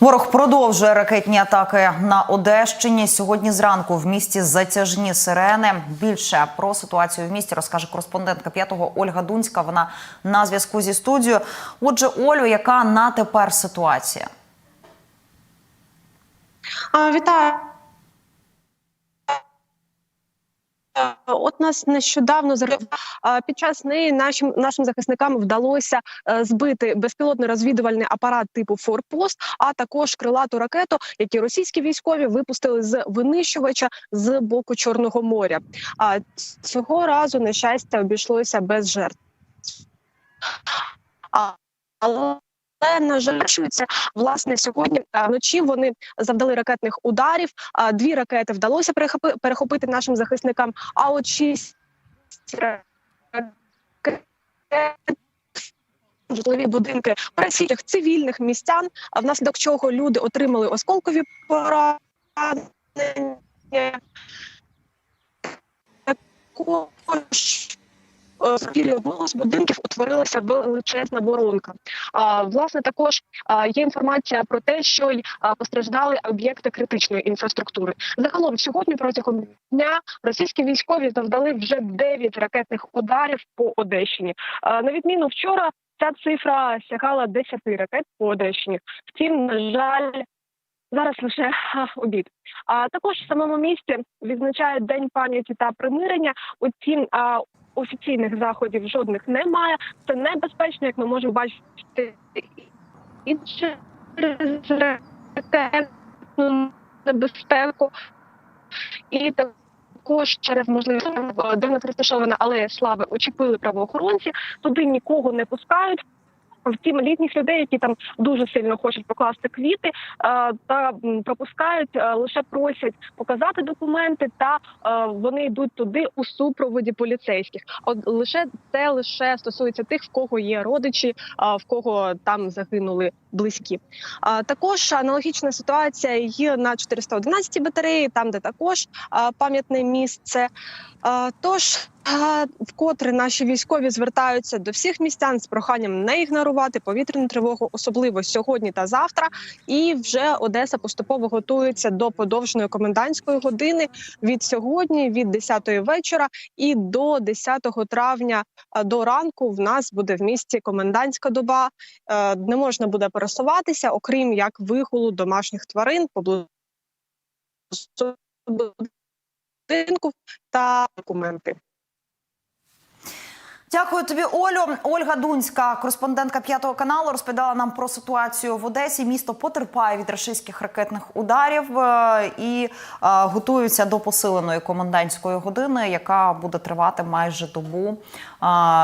Ворог продовжує ракетні атаки на Одещині. Сьогодні зранку в місті затяжні сирени. Більше про ситуацію в місті розкаже кореспондентка п'ятого Ольга Дунська. Вона на зв'язку зі студією. Отже, Олю, яка на тепер ситуація? А, Вітаю. От нас нещодавно під час неї нашим нашим захисникам вдалося е, збити безпілотний розвідувальний апарат типу Форпост, а також крилату ракету, які російські військові випустили з винищувача з боку Чорного моря. А цього разу на щастя обійшлося без жертв. Але але на жаль, власне сьогодні е, вночі. Вони завдали ракетних ударів. Дві ракети вдалося перехопи- перехопити нашим захисникам. А от шість ракет житлові будинки пересічних цивільних містян, внаслідок чого люди отримали осколкові поранення. Також е, біля з будинків утворилася величезна воронка. А, власне, також є інформація про те, що й постраждали об'єкти критичної інфраструктури. Загалом сьогодні протягом дня російські військові завдали вже 9 ракетних ударів по Одещині. На відміну вчора. Ця цифра сягала 10 ракет по Одещині. Втім, на жаль, зараз лише обід. А також в самому місті відзначають день пам'яті та примирення. Утім, офіційних заходів жодних немає. Це небезпечно, як ми можемо бачити і через ретельну небезпеку, і також через можливість де не розташована алея слави очепили правоохоронці. Туди нікого не пускають. Втім, літніх людей, які там дуже сильно хочуть покласти квіти, е, та пропускають, е, лише просять показати документи, та е, вони йдуть туди у супроводі поліцейських. От лише це лише стосується тих, в кого є родичі, в кого там загинули близькі. Також аналогічна ситуація є на 411 батареї, там де також пам'ятне місце. Тож вкотре наші військові звертаються до всіх містян з проханням не ігнорувати повітряну тривогу, особливо сьогодні та завтра. І вже Одеса поступово готується до подовженої комендантської години від сьогодні, від 10-ї вечора, і до 10 травня до ранку в нас буде в місті комендантська доба. Е, Не можна буде пересуватися, окрім як вигулу домашніх тварин поблизу будинку та документи. Дякую тобі, Олю. Ольга Дунська, кореспондентка п'ятого каналу, розповідала нам про ситуацію в Одесі. Місто потерпає від рашистських ракетних ударів е, і готуються готується до посиленої комендантської години, яка буде тривати майже добу. Е,